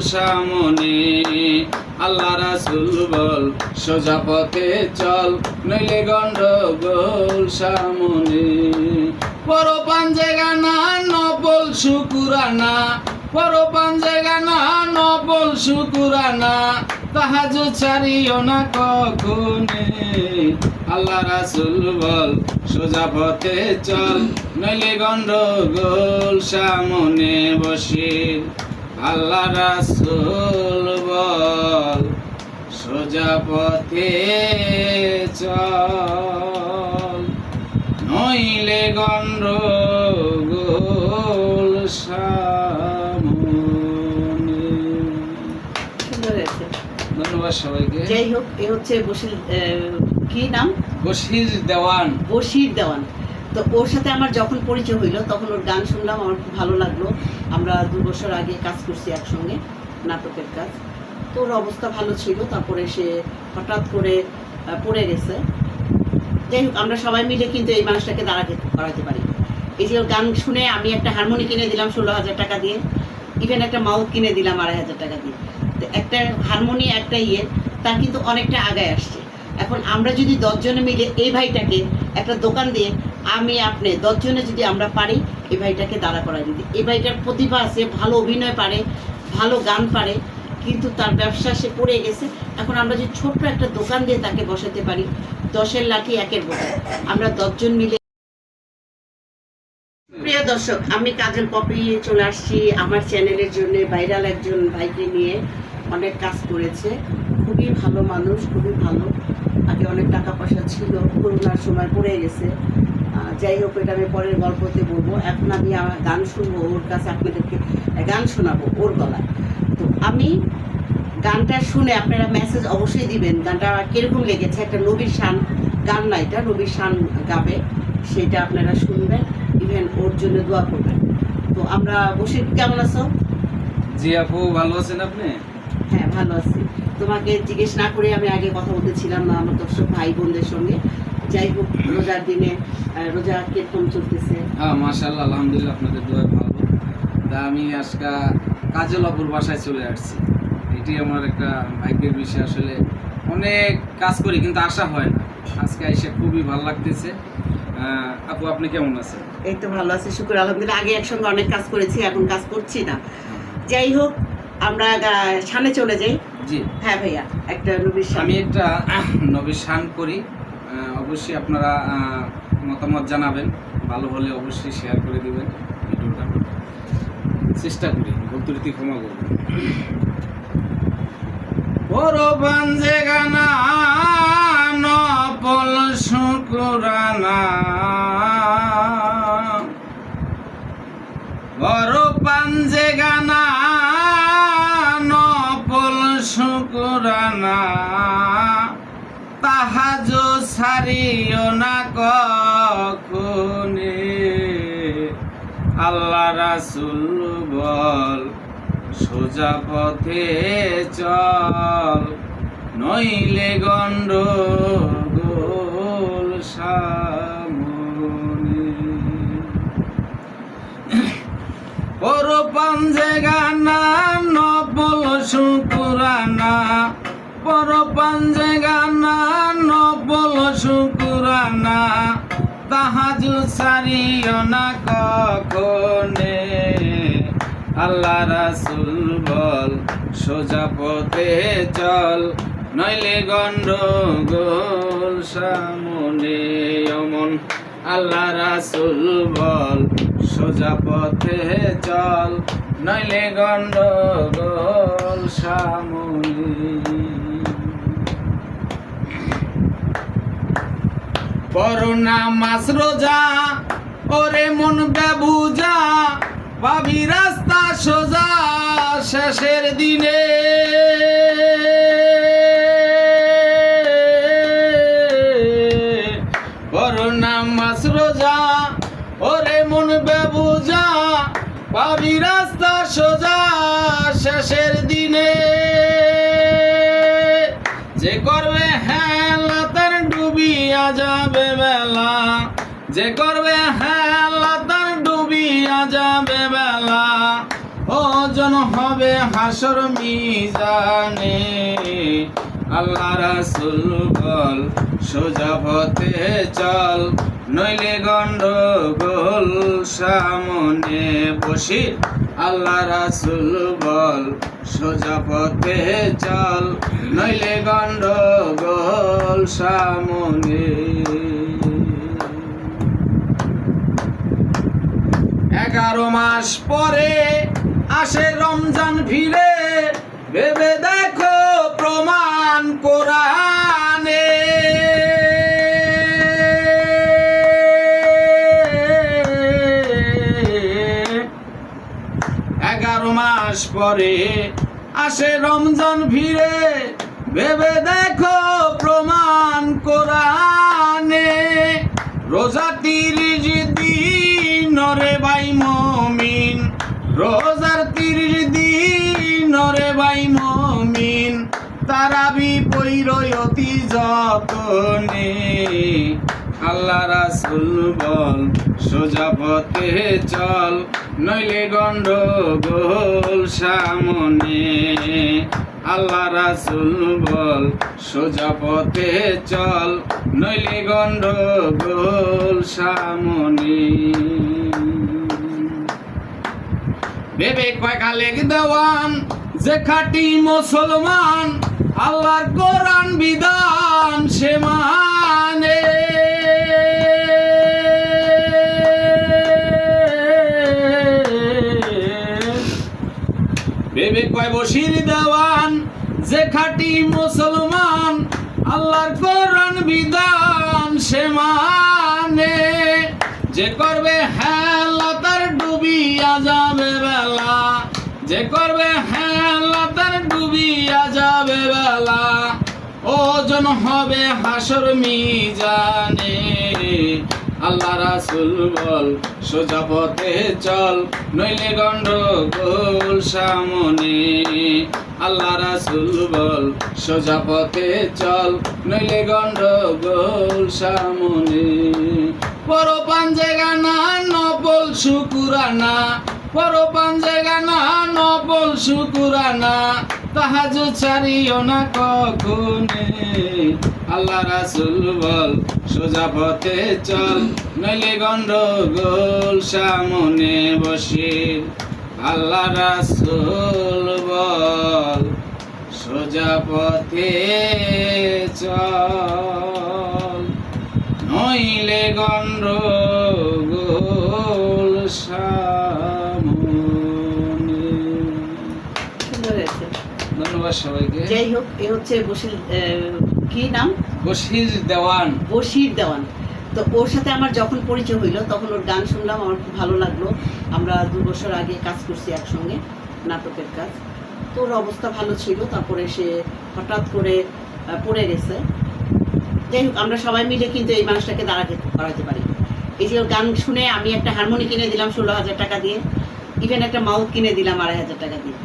সামনে, আল্লাহ রাসুল বল, সোজা পথে চল, নইলে গন্ডগোল সামনে। পর পাঞ্জে গানা নবল শুকুরানা। পর পাঞ্জে গানা নবল শুকুরানা। তাহাজ ছাড়িও না কখনে। আল্লাহ রাসুল বল, সোজা পথে চল, নইলে গন্ডগোল সামনে বসির আল্লাহ রাসুল বল সোজা পথে চল। নইলে সুন্দর হয়েছে। ধন্যবাদ সবাইকে। যাই হোক এ হচ্ছে বসির কি নাম? বশির দেওয়ান। বসির দেওয়ান। তো ওর সাথে আমার যখন পরিচয় হইল, তখন ওর গান শুনলাম, আমার খুব ভালো লাগল। আমরা দু বছর আগে কাজ করছি একসঙ্গে, নাটকের কাজ। তো ওর অবস্থা ভালো ছিল, তারপরে সে হঠাৎ করে পড়ে গেছে। যাই হোক, আমরা সবাই মিলে কিন্তু এই মানুষটাকে দাঁড়াতে, করাতে পারি। এই যে গান শুনে আমি একটা হারমোনি কিনে দিলাম ষোলো হাজার টাকা দিয়ে। ইভেন একটা মাউথ কিনে দিলাম আড়াই হাজার টাকা দিয়ে। তো একটা হারমোনি, একটা ইয়ে তার কিন্তু অনেকটা আগায় আসছে। এখন আমরা যদি দশজনে মিলে এই ভাইটাকে একটা দোকান দিয়ে আমি আপনি দশজনে যদি আমরা পারি, এই ভাইটাকে দাঁড়া করাই দিতে। এই ভাইটার প্রতিভা আছে, ভালো অভিনয় পারে, ভালো গান পারে, কিন্তু তার ব্যবসা সে পড়ে গেছে। এখন আমরা যদি ছোট্ট একটা দোকান দিয়ে তাকে বসাতে পারি, দশের লাঠি একের বোঝা আমরা দশজন মিলে প্রিয় দর্শক, আমি কাজল পপি চলে আসছি আমার চ্যানেলের জন্য, ভাইরাল একজন ভাইকে নিয়ে। অনেক কাজ করেছে, খুবই ভালো মানুষ, খুবই ভালো। আগে অনেক টাকা পয়সা ছিল, করোনার সময় পড়ে গেছে। যাই হোক এটা আমি পরের গল্পতে বলব। এখন আমি গান শুনব ওর কাছে আপনাদেরকে গান শোনাবো ওর গলায়। তো আমি গানটা শুনে আপনারা মেসেজ অবশ্যই দিবেন। গানটা কীরকম লেগেছে? একটা নবীর শান গান না এটা? নবীর শান গাবে সেটা আপনারা শুনবেন। ইভেন ওর জন্য দোয়া করবেন। তো আমরা বসির কেমন আছো? জি আপু ভালো আছেন আপনি? হ্যাঁ ভালো আছি। তোমাকে জিজ্ঞেস না করে আমি আগে কথা বলতেছিলাম না আমার দর্শক ভাই বোনদের সঙ্গে। যাই হোক রোজার দিনে রোজা কীরকম চলতেছে? হ্যাঁ মাশাল্লাহ আলহামদুলিল্লাহ আপনাদের দোয়া ভালো। তা আমি আজকে কাজল অপুর বাসায় চলে আসছি। এটি আমার একটা ভাগ্যের বিষয়। আসলে অনেক কাজ করি কিন্তু আশা হয় না। আজকে এসে খুবই ভালো লাগতেছে। আপু আপনি কেমন আছেন? এই তো ভালো আছি শুক্র আলহামদুলিল্লাহ। আগে একসঙ্গে অনেক কাজ করেছি এখন কাজ করছি না। যাই হোক আমরা সামনে চলে যাই। জি। হ্যাঁ ভাইয়া একটা নবীর আমি একটা নবী শান করি। অবশ্যই আপনারা মতামত জানাবেন। ভালো হলে অবশ্যই শেয়ার করে দেবেন। ভিডিওটা চেষ্টা করি, ভুলত্রুটি ক্ষমা করবেন। বড় বাঞ্জে গানা নপল আল্লাহ রাসুল বল, সোজা পথে চল, নইলে গণ্ড গোল সামনে। পর পাঞ্জে গানা নবল শুকুরানা। পর পাঞ্জে গানা নবল শুকুরানা। তাহাজু সারিও না কখনে। আল্লাহ রাসুল বল, সোজা পথে চল, নইলে গণ্ড গোল সামনে অমন। আল্লাহ রাসুল বল, সোজা পথে চল, নইলে গণ্ড গোল সামনে করোনা মাস রোজা, ওরে মন ব্যবুজা পাবি রাস্তা সোজা শেষের দিনে। করোনা মাস রোজা, ওরে মন ব্যবুজা পাবি রাস্তা সোজা শেষের দিনে। যে করবে যাবে বেলা। যে করবে হেলা তার ডুবিয়া যাবে বেলা। ওজন হবে হাসর মিজানে। আল্লাহ রাসুল বল, সোজা পথে চল। নইলে গন্ডগোল সামনে বসি, আল্লাহ রাসুল বল, সোজা পথে চল। নইলে গন্ডগোল সামনে। এগারো মাস পরে আসে রমজান ফিরে, ভেবে দেখো প্রমাণ কোরআনে। এগারো মাস পরে আসে রমজান ফিরে ভেবে দেখো প্রমাণ কোরআনে। রোজা তিরিশ দিন রে ভাই মমিন। রোজার তিরিশ দিন রে ভাই মমিন। তারাবি পৈরয়তি যতনে। আল্লাহ রাসুল বল, সোজা পথে চল, নইলে গন্ডগোল সামনে। আল্লাহ রাসুল বল, সোজা পথে চল, নইলে গন্ডগোল সামনে। ভেবে কয় খালেক দেওয়ান, যে খাটি মুসলমান, আল্লাহর কোরআন বিধান সে মানে ভেবে কয় বসির দেওয়ান, যে খাটি মুসলমান, আল্লাহর কোরআন বিধান সে মানে। যে করবে হেলা তার ডুবিয়া যাবে বেলা, যে করবে হেলা তার ডুবিয়া যাবে বেলা, ওজন হবে হাসর মিজানে। আল্লাহ রাসুল বল, সোজা পথে চল, নইলে গন্ডগোল সামনে। আল্লাহ রাসুল বল, সোজা পথে চল, নইলে গন্ডগোল সামনে। পর পাঞ্জে গানা নপল শুকুরানা। পর পাঞ্জে গানা নপল শুকুরানা। তাহাজ ছাড়িও না কখনে। আল্লাহ রাসুল বল, সোজা পথে চল। নইলে গন্ডগোল সামনে বসির আল্লাহ রাসুল বল, সোজা পথে চল। নইলে সুন্দর হয়েছে। ধন্যবাদ সবাইকে। যাই হোক এ হচ্ছে বসির কি নাম? বশির দেওয়ান। বশির দেওয়ান। তো ওর সাথে আমার যখন পরিচয় হইল তখন ওর গান শুনলাম আমার খুব ভালো লাগল। আমরা দু বছর আগে কাজ করছি একসঙ্গে নাটকের কাজ। তো ওর অবস্থা ভালো ছিল তারপরে সে হঠাৎ করে পড়ে গেছে। যাই হোক আমরা সবাই মিলে কিন্তু এই মানুষটাকে দাঁড়াতে করাতে পারি। এই যে গান শুনে আমি একটা হারমোনি কিনে দিলাম ষোলো হাজার টাকা দিয়ে। ইভেন একটা মাউথ কিনে দিলাম আড়াই হাজার টাকা দিয়ে।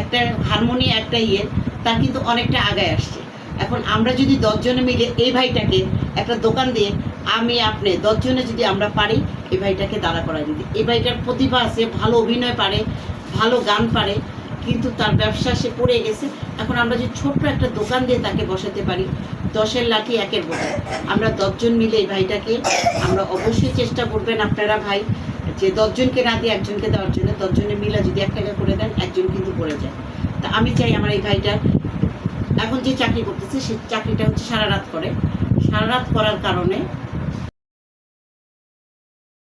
একটা হারমোনি একটা ইয়ে তার কিন্তু অনেকটা আগায় আসছে। এখন আমরা যদি দশজনে মিলে এই ভাইটাকে একটা দোকান দিয়ে, আমি, আপনি দশজনে যদি আমরা পারি, এই ভাইটাকে দাঁড়া করা যদি এই ভাইটার প্রতিভা আছে, ভালো অভিনয় পারে, ভালো গান পারে, কিন্তু তার ব্যবসা সে পড়ে গেছে। এখন আমরা যদি ছোট্ট একটা দোকান দিয়ে তাকে বসাতে পারি দশের লাঠি একের বোঝা আমরা দশজন মিলে এই ভাইটাকে, আমরা অবশ্যই চেষ্টা করবেন আপনারা ভাই, যে দশজনকে না দিয়ে একজনকে দেওয়ার জন্য দশজনে মিলে যদি এক টাকা করে দেন, একজন কিন্তু পড়ে যায়। তা আমি চাই আমার এই ভাইটা, এখন যে চাকরি করতেছে, সে চাকরিটা হচ্ছে সারা রাত করে। সারা রাত করার কারণে